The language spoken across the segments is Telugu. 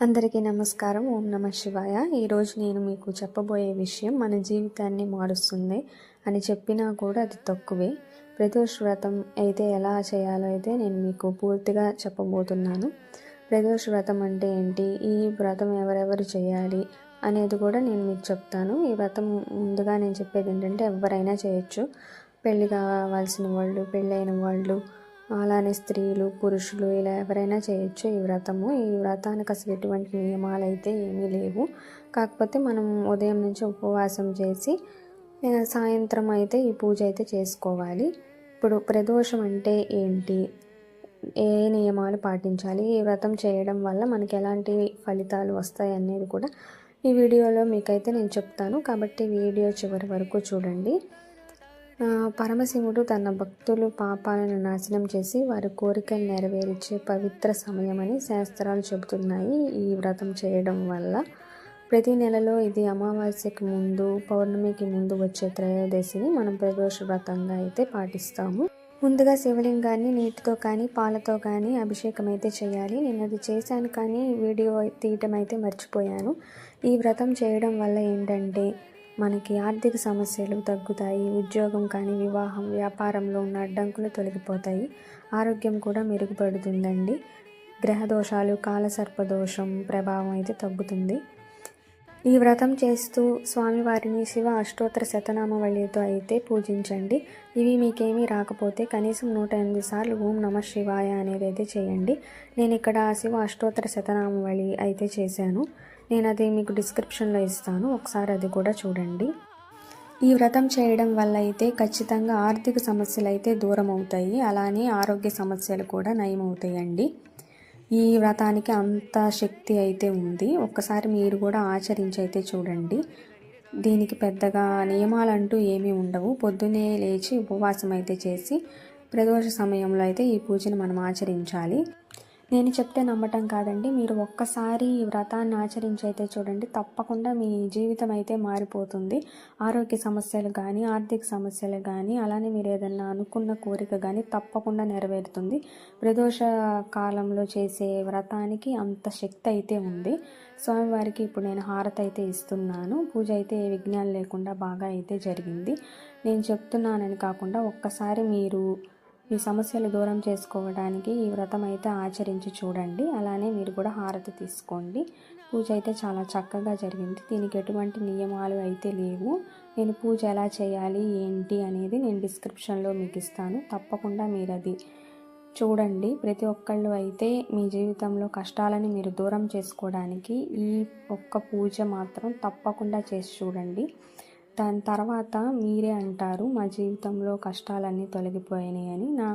అందరికీ నమస్కారం. ఓం నమ శివాయ. ఈరోజు నేను మీకు చెప్పబోయే విషయం మన జీవితాన్ని మారుస్తుంది అని చెప్పినా కూడా అది తక్కువే. ప్రదోష వ్రతం అయితే ఎలా చేయాలో అయితే నేను మీకు పూర్తిగా చెప్పబోతున్నాను. ప్రదోష వ్రతం అంటే ఏంటి? ఈ వ్రతం ఎవరెవరు చేయాలి అనేది కూడా నేను మీకు చెప్తాను. ఈ వ్రతం ముందుగా నేను చెప్పేది ఏంటంటే ఎవరైనా చేయొచ్చు. పెళ్ళి కావాల్సిన వాళ్ళు పెళ్ళైన వాళ్ళు అలానే స్త్రీలు పురుషులు ఇలా ఎవరైనా చేయొచ్చు ఈ వ్రతము. ఈ వ్రతానికి అసలు ఎటువంటి నియమాలు అయితే ఏమీ లేవు. కాకపోతే మనం ఉదయం నుంచి ఉపవాసం చేసి సాయంత్రం అయితే ఈ పూజ అయితే చేసుకోవాలి. ఇప్పుడు ప్రదోషం అంటే ఏంటి? ఏ నియమాలు పాటించాలి? ఈ వ్రతం చేయడం వల్ల మనకి ఎలాంటి ఫలితాలు వస్తాయి అనేది కూడా ఈ వీడియోలో మీకైతే నేను చెప్తాను. కాబట్టి వీడియో చివరి వరకు చూడండి. పరమశివుడు తన భక్తులు పాపాలను నాశనం చేసి వారి కోరికలు నెరవేర్చే పవిత్ర సమయమని శాస్త్రాలు చెబుతున్నాయి. ఈ వ్రతం చేయడం వల్ల ప్రతి నెలలో ఇది అమావాస్యకి ముందు పౌర్ణమికి ముందు వచ్చే త్రయోదశిని మనం ప్రదోష వ్రతంగా అయితే పాటిస్తాము. ముందుగా శివలింగాన్ని నీటితో కానీ పాలతో కానీ అభిషేకం అయితే చేయాలి. నేను అది చేశాను కానీ వీడియో తీయటం అయితే మర్చిపోయాను. ఈ వ్రతం చేయడం వల్ల ఏంటంటే మనకి ఆర్థిక సమస్యలు తగ్గుతాయి ఉద్యోగం కానీ వివాహం వ్యాపారంలో ఉన్న అడ్డంకులు తొలగిపోతాయి ఆరోగ్యం కూడా మెరుగుపడుతుందండి. గ్రహ దోషాలు కాలసర్పదోషం ప్రభావం అయితే తగ్గుతుంది. ఈ వ్రతం చేస్తూ స్వామివారిని శివ అష్టోత్తర శతనామవళితో అయితే పూజించండి. ఇవి మీకేమీ రాకపోతే కనీసం నూట ఎనిమిది సార్లు ఓం నమ శివాయ అనేది అయితే చేయండి. నేను ఇక్కడ శివ అష్టోత్తర శతనామవళి అయితే చేశాను. నేను అది మీకు డిస్క్రిప్షన్లో ఇస్తాను. ఒకసారి అది కూడా చూడండి. ఈ వ్రతం చేయడం వల్ల అయితే ఖచ్చితంగా ఆర్థిక సమస్యలు అయితే దూరం అవుతాయి. అలానే ఆరోగ్య సమస్యలు కూడా నయమవుతాయండి ఈ వ్రతానికి అంత శక్తి అయితే ఉంది. ఒక్కసారి మీరు కూడా ఆచరించి అయితే చూడండి. దీనికి పెద్దగా నియమాలంటూ ఏమీ ఉండవు. పొద్దున్నే లేచి ఉపవాసం అయితే చేసి ప్రదోష సమయంలో అయితే ఈ పూజను మనం ఆచరించాలి. నేను చెప్తే నమ్మటం కాదండి. మీరు ఒక్కసారి ఈ వ్రతాన్ని ఆచరించి అయితే చూడండి. తప్పకుండా మీ జీవితం అయితే మారిపోతుంది. ఆరోగ్య సమస్యలు కానీ ఆర్థిక సమస్యలు కానీ అలానే మీరు ఏదన్నా అనుకున్న కోరిక కానీ తప్పకుండా నెరవేరుతుంది. ప్రదోష కాలంలో చేసే వ్రతానికి అంత శక్తి అయితే ఉంది. స్వామివారికి ఇప్పుడు నేను హారత అయితే ఇస్తున్నాను. పూజ అయితే ఏ విఘ్నాలు లేకుండా బాగా అయితే జరిగింది. నేను చెప్తున్నానని కాకుండా ఒక్కసారి మీరు ఈ సమస్యలు దూరం చేసుకోవడానికి ఈ వ్రతం అయితే ఆచరించి చూడండి. అలానే మీరు కూడా హారతి తీసుకోండి. పూజ అయితే చాలా చక్కగా జరిగింది. దీనికి ఎటువంటి నియమాలు అయితే లేవు. నేను పూజ ఎలా చేయాలి ఏంటి అనేది నేను డిస్క్రిప్షన్లో మీకు ఇస్తాను. తప్పకుండా మీరు అది చూడండి. ప్రతి ఒక్కళ్ళు అయితే మీ జీవితంలో కష్టాలని మీరు దూరం చేసుకోవడానికి ఈ ఒక్క పూజ మాత్రం తప్పకుండా చేసి చూడండి. దాని తర్వాత మీరే అంటారు మా జీవితంలో కష్టాలన్నీ తొలగిపోయినాయి అని నా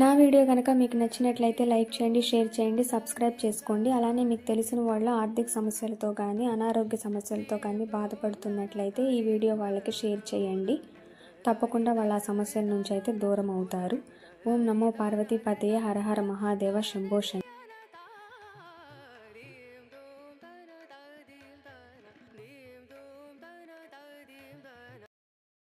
నా వీడియో కనుక మీకు నచ్చినట్లయితే లైక్ చేయండి షేర్ చేయండి సబ్స్క్రైబ్ చేసుకోండి. అలానే మీకు తెలిసిన వాళ్ళు ఆర్థిక సమస్యలతో కానీ అనారోగ్య సమస్యలతో కానీ బాధపడుతున్నట్లయితే ఈ వీడియో వాళ్ళకి షేర్ చేయండి. తప్పకుండా వాళ్ళ ఆ సమస్యల నుంచి అయితే దూరం అవుతారు. ఓం నమో పార్వతీపతయ హరహర మహాదేవ శంభో